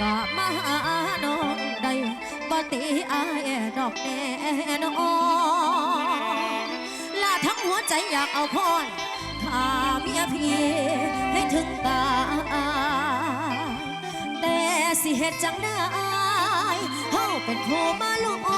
กะมาหาน้องได้บ่ตีอายดอกแน่นอนลาทั้งหัวใจอยากเอาพรถ้าเมียพี่ให้ถึงตาแต่สิเหตุจังได้เฮาเป็นผู้มาลูกอ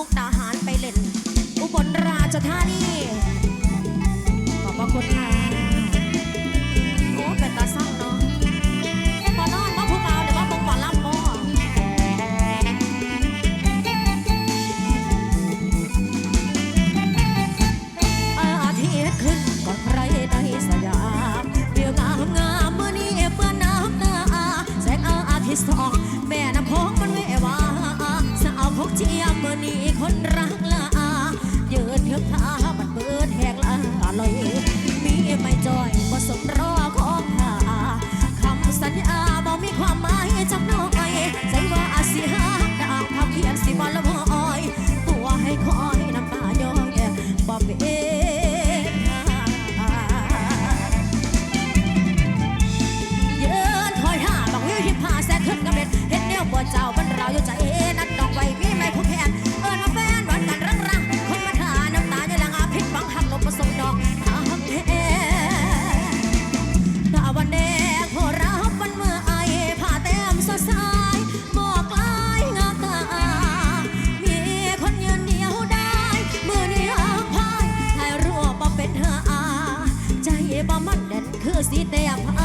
มุกดาหารไปเล่น อุบลราชธานี ขอบพระคุณค่ะ Cause deep they are